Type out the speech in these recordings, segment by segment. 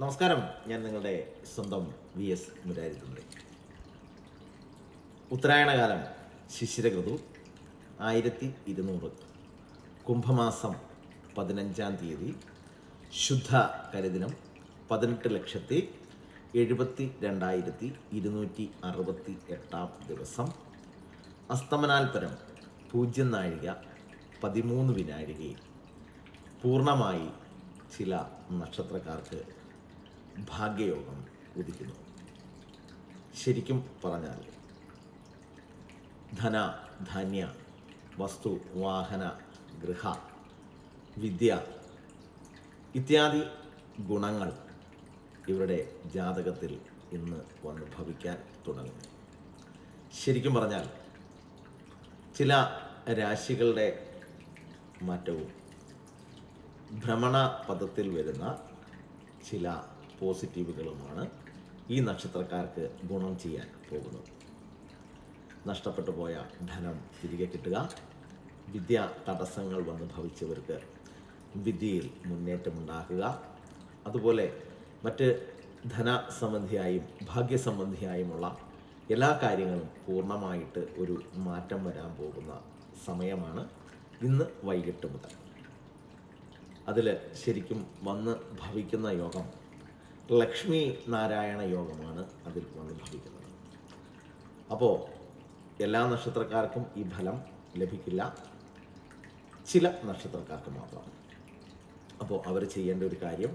നമസ്കാരം. ഞാൻ നിങ്ങളുടെ സ്വന്തം വി എസ് മുരാരിതുണ്ട് ഉത്തരായണകാലം ശിശിരകൃതു ആയിരത്തി ഇരുന്നൂറ് കുംഭമാസം പതിനഞ്ചാം തീയതി ശുദ്ധ കരിദിനം പതിനെട്ട് ലക്ഷത്തി എഴുപത്തി രണ്ടായിരത്തി ഇരുന്നൂറ്റി അറുപത്തി എട്ടാം ദിവസം അസ്തമനാൽപരം പൂജ്യം നാഴിക പതിമൂന്ന് വിനാഴികയിൽ പൂർണമായി ചില നക്ഷത്രക്കാർക്ക് ഭാഗ്യയോഗം ഉദിക്കുന്നു ശരിക്കും പറഞ്ഞാൽ ധന ധാന്യ വസ്തു വാഹന ഗൃഹ വിദ്യ ഇത്യാദി ഗുണങ്ങൾ ഇവരുടെ ജാതകത്തിൽ ഇന്ന് വന്ന് ഭവിക്കാൻ തുടങ്ങുന്നു. ശരിക്കും പറഞ്ഞാൽ ചില രാശികളുടെ മാറ്റവും ഭ്രമണ പദത്തിൽ വരുന്ന ചില പോസിറ്റീവുകളുമാണ് ഈ നക്ഷത്രക്കാർക്ക് ഗുണം ചെയ്യാൻ പോകുന്നത്. നഷ്ടപ്പെട്ടു പോയ ധനം തിരികെ കിട്ടുക. വിദ്യ തടസ്സങ്ങൾ വന്ന് ഭവിച്ചവർക്ക് വിദ്യയിൽ മുന്നേറ്റമുണ്ടാക്കുക. അതുപോലെ മറ്റ് ധന സംബന്ധിയായും ഭാഗ്യസംബന്ധിയായുമുള്ള എല്ലാ കാര്യങ്ങളും പൂർണമായിട്ട് ഒരു മാറ്റം വരാൻ പോകുന്ന സമയമാണ് ഇന്ന് വൈകിട്ട് മുതൽ. അതിൽ ശരിക്കും വന്ന് ഭവിക്കുന്ന യോഗം ലക്ഷ്മി നാരായണ യോഗമാണ് അതിൽ വന്നിരിക്കുന്നത് അപ്പോൾ എല്ലാ നക്ഷത്രക്കാർക്കും ഈ ഫലം ലഭിക്കില്ല. ചില നക്ഷത്രക്കാർക്ക് മാത്രം. അപ്പോൾ അവർ ചെയ്യേണ്ട ഒരു കാര്യം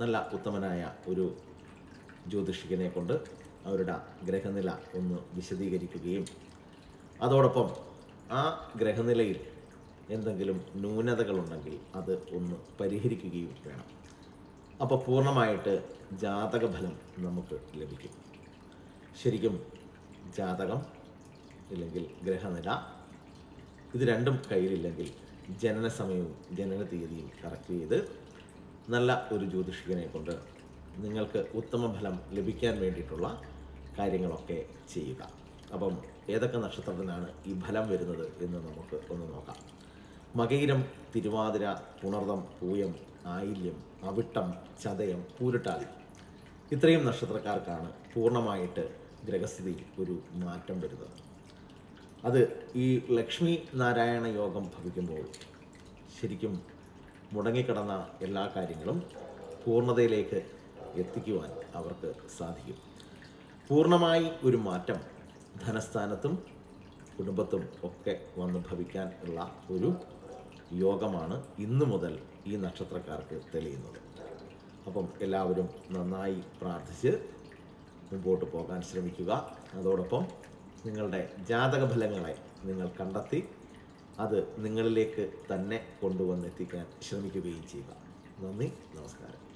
നല്ല ഉത്തമനായ ഒരു ജ്യോതിഷികനെ കൊണ്ട് അവരുടെ ഗ്രഹനില ഒന്ന് വിശദീകരിക്കുകയും അതോടൊപ്പം ആ ഗ്രഹനിലയിൽ എന്തെങ്കിലും ന്യൂനതകളുണ്ടെങ്കിൽ അത് ഒന്ന് പരിഹരിക്കുകയും വേണം. അപ്പോൾ പൂർണമായിട്ട് ജാതക ഫലം നമുക്ക് ലഭിക്കും. ശരിക്കും ജാതകം ഇല്ലെങ്കിൽ ഗ്രഹനില ഇത് രണ്ടും കയ്യിലില്ലെങ്കിൽ ജനന സമയവും ജനന തീയതിയും കറക്റ്റ് ചെയ്ത് നല്ല ഒരു ജ്യോതിഷികനെ കൊണ്ട് നിങ്ങൾക്ക് ഉത്തമ ഫലം ലഭിക്കാൻ വേണ്ടിയിട്ടുള്ള കാര്യങ്ങളൊക്കെ ചെയ്യുക. അപ്പം ഏതൊക്കെ നക്ഷത്രത്തിനാണ് ഈ ഫലം വരുന്നത് എന്ന് നമുക്ക് ഒന്ന് നോക്കാം. മകയിരം തിരുവാതിര പുണർദം പൂയം ആയില്യം അവിട്ടം ചതയം പൂരിട്ടാതി. ഇത്രയും നക്ഷത്രക്കാർക്കാണ് പൂർണമായിട്ട് ഗ്രഹസ്ഥിതി ഒരു മാറ്റം വരുന്നത്. അത് ഈ ലക്ഷ്മി നാരായണ യോഗം ഭവിക്കുമ്പോൾ ശരിക്കും മുടങ്ങിക്കിടന്ന എല്ലാ കാര്യങ്ങളും പൂർണതയിലേക്ക് എത്തിക്കുവാൻ അവർക്ക് സാധിക്കും. പൂർണമായി ഒരു മാറ്റം ധനസ്ഥാനത്തും കുടുംബത്തും ഒക്കെ വന്ന് ഭവിക്കാൻ ഉള്ള ഒരു യോഗമാണ് ഇന്നു മുതൽ ഈ നക്ഷത്രക്കാർക്ക് തെളിയുന്നത്. അപ്പം എല്ലാവരും നന്നായി പ്രാർത്ഥിച്ച് മുമ്പോട്ട് പോകാൻ ശ്രമിക്കുക. അതോടൊപ്പം നിങ്ങളുടെ ജാതക ഫലങ്ങളെ നിങ്ങൾ കണ്ടെത്തി അത് നിങ്ങളിലേക്ക് തന്നെ കൊണ്ടുവന്നെത്തിക്കാൻ ശ്രമിക്കുകയും ചെയ്യുക. നന്ദി നമസ്കാരം.